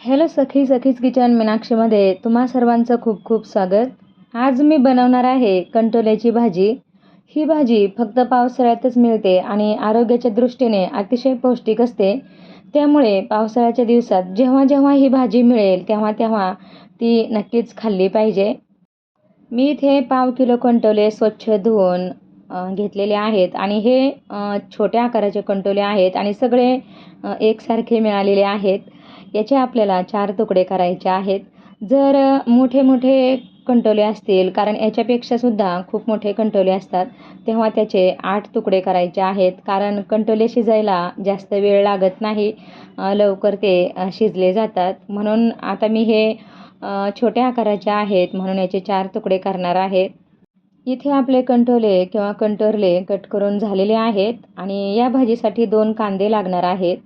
Hello सखी सखीज kitchen मीनाक्षीमध्ये तुम्हा सर्वांचं खूप खूप स्वागत. आज मी बनवणार आहे कंटोल्याची भाजी. ही भाजी फक्त पावसाळ्यातच मिळते आणि आरोग्याच्या दृष्टीने अतिशय पौष्टिक असते. त्यामुळे पावसाळ्याच्या दिवसात जेव्हा जेव्हा ही भाजी मिळेल तेव्हा तेव्हा ती नक्कीच खाल्ली पाहिजे. मी इथे पाव किलो कंटोले स्वच्छ धुवून घेतलेले आहेत आणि हे छोट्या आकाराचे कंटोले आहेत आणि सगळे एकसारखे मिळालेले आहेत. याचे आपल्याला चार तुकडे करायचे आहेत. जर मोठे मोठे कंटोले असतील कारण याच्यापेक्षासुद्धा खूप मोठे कंटोले असतात तेव्हा त्याचे आठ तुकडे करायचे आहेत. कारण कंटोले शिजायला जास्त वेळ लागत नाही लवकर ते शिजले जातात. म्हणून आता मी हे छोट्या आकाराचे आहेत म्हणून याचे चार तुकडे करणार आहेत इथे आपले कंटोले किंवा कंटोरले कट करून झालेले आहेत आणि या भाजीसाठी दोन कांदे लागणार आहेत.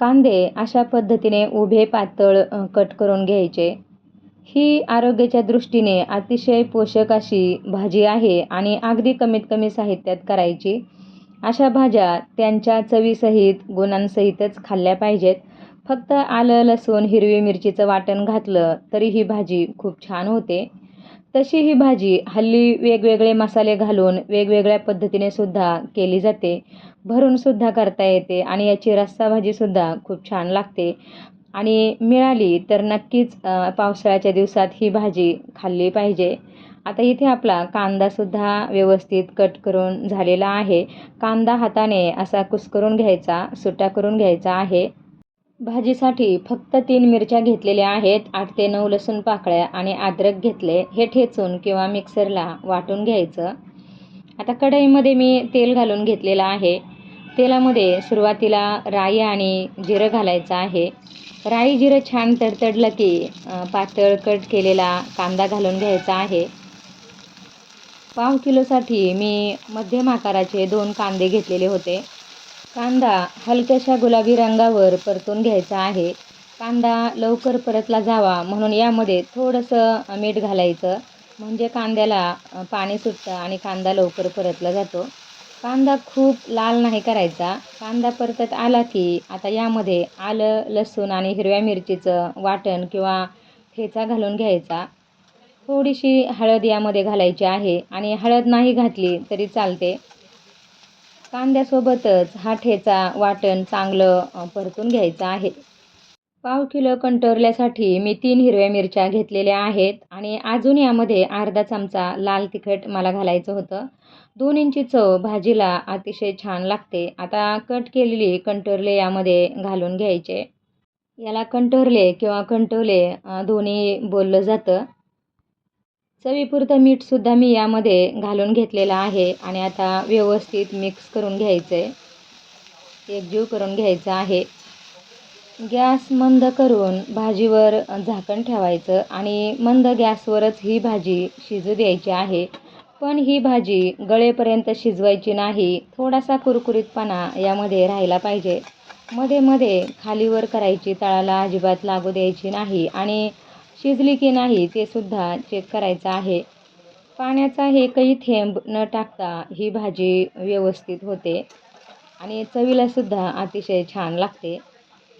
कांदे अशा पद्धतीने उभे पातळ कट करून घ्यायचे. ही आरोग्याच्या दृष्टीने अतिशय पोषक अशी भाजी आहे आणि अगदी कमीत कमी साहित्यात करायची. अशा भाज्या त्यांच्या चवीसहित गुणांसहितच खाल्ल्या पाहिजेत. फक्त आलं लसूण हिरवी मिरचीचं वाटण घातलं तरी ही भाजी खूप छान होते. तशी ही भाजी हल्ली वेगवेगळे मसाले घालून वेगवेगळ्या पद्धतीने सुद्धा केली जाते. भरूनसुद्धा करता येते आणि याची रस्सा भाजीसुद्धा खूप छान लागते. आणि मिळाली तर नक्कीच पावसाळ्याच्या दिवसात ही भाजी खाल्ली पाहिजे. आता इथे आपला कांदासुद्धा व्यवस्थित कट करून झालेला आहे. कांदा हाताने असा कुस्करून घ्यायचा सुट्टा करून घ्यायचा आहे. भाजीसाठी फक्त तीन मिरच्या घेतलेल्या आहेत आठ ते नऊ लसूण पाकळ्या आणि अद्रक घेतले हे ठेचून किंवा मिक्सरला वाटून घ्यायचं. आता कढईमध्ये मी तेल घालून घेतलेलं आहे. तेलामध्ये सुरुवातीला राई आणि जिरं घालायचं आहे. राई जिरं छान तडतडलं की पातळ कट केलेला कांदा घालून घ्यायचा आहे. पाव किलोसाठी मी मध्यम आकाराचे दोन कांदे घेतलेले होते. कांदा हलक्याशा गुलाबी रंगावर परतून घ्यायचा आहे. कांदा लवकर परतला जावा म्हणून यामध्ये थोडंसं मीठ घालायचं. म्हणजे कांद्याला पाणी सुटतं आणि कांदा लवकर परतला जातो. कांदा खूप लाल नाही करायचा. कांदा परतत आला की आता यामध्ये आलं लसूण आणि हिरव्या मिरचीचं वाटण किंवा ठेचा घालून घ्यायचा. थोडीशी हळद यामध्ये घालायची आहे आणि हळद नाही घातली तरी चालते. कांद्यासोबतच हा ठेचा वाटण चांगलं परतून घ्यायचं आहे. पाव किलो कंटोरल्यासाठी मी तीन हिरव्या मिरच्या घेतलेल्या आहेत आणि अजून यामध्ये अर्धा चमचा लाल तिखट मला घालायचं होतं. दोन इंची चव भाजीला अतिशय छान लागते. आता कट केलेली कंटोरले यामध्ये घालून घ्यायचे. याला कंटोरले किंवा कंटोले दोन्ही बोललं जातं. चवीपुरतं मीठसुद्धा मी यामध्ये घालून घेतलेलं आहे आणि आता व्यवस्थित मिक्स करून घ्यायचं. आहे एकजीव करून घ्यायचं आहे. गॅस मंद करून भाजीवर झाकण ठेवायचं आणि मंद गॅसवरच ही भाजी शिजू द्यायची आहे. पण ही भाजी गळेपर्यंत शिजवायची नाही. थोडासा कुरकुरीतपणा यामध्ये राहिला पाहिजे. मध्ये मध्ये खालीवर करायची तळाला अजिबात लागू द्यायची नाही आणि शिजली की नाही ते सुद्धा चेक करायचं आहे. पाण्याचा हे काही थेंब न टाकता ही भाजी व्यवस्थित होते आणि चवीलासुद्धा अतिशय छान लागते.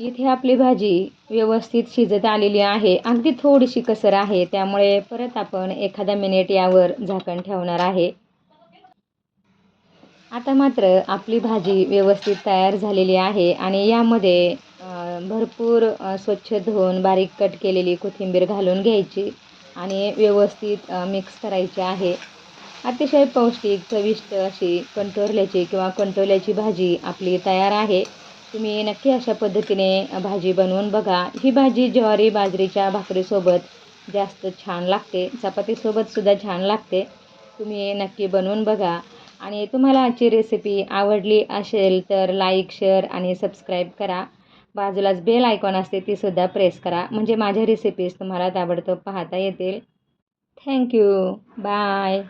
इथे आपली भाजी व्यवस्थित शिजत आलेली आहे. अगदी थोडीशी कसर आहे. त्यामुळे परत आपण एखादा मिनिट यावर झाकण ठेवणार आहे. आता मात्र आपली भाजी व्यवस्थित तयार झालेली आहे आणि यामध्ये भरपूर स्वच्छ धुवून बारीक कट केलेली कोथिंबीर घालून घ्यायची आणि व्यवस्थित मिक्स करायची आहे. अतिशय पौष्टिक चविष्ट अशी कंटोरल्याची किंवा कंटोल्याची भाजी आपली तयार आहे. तुम्ही नक्की अशा पद्धतीने भाजी बनवून बघा. ही भाजी ज्वारी बाजरीच्या भाकरीसोबत जास्त छान लागते. चपातीसोबतसुद्धा छान लागते. तुम्ही नक्की बनवून बघा. आणि तुम्हाला आजची रेसिपी आवडली असेल तर लाईक शेअर आणि सबस्क्राईब करा. बाजूलाच बेल आयकॉन असते तीसुद्धा प्रेस करा. म्हणजे माझ्या रेसिपीज तुम्हाला ताबडतोब पाहता येतील. Thank you bye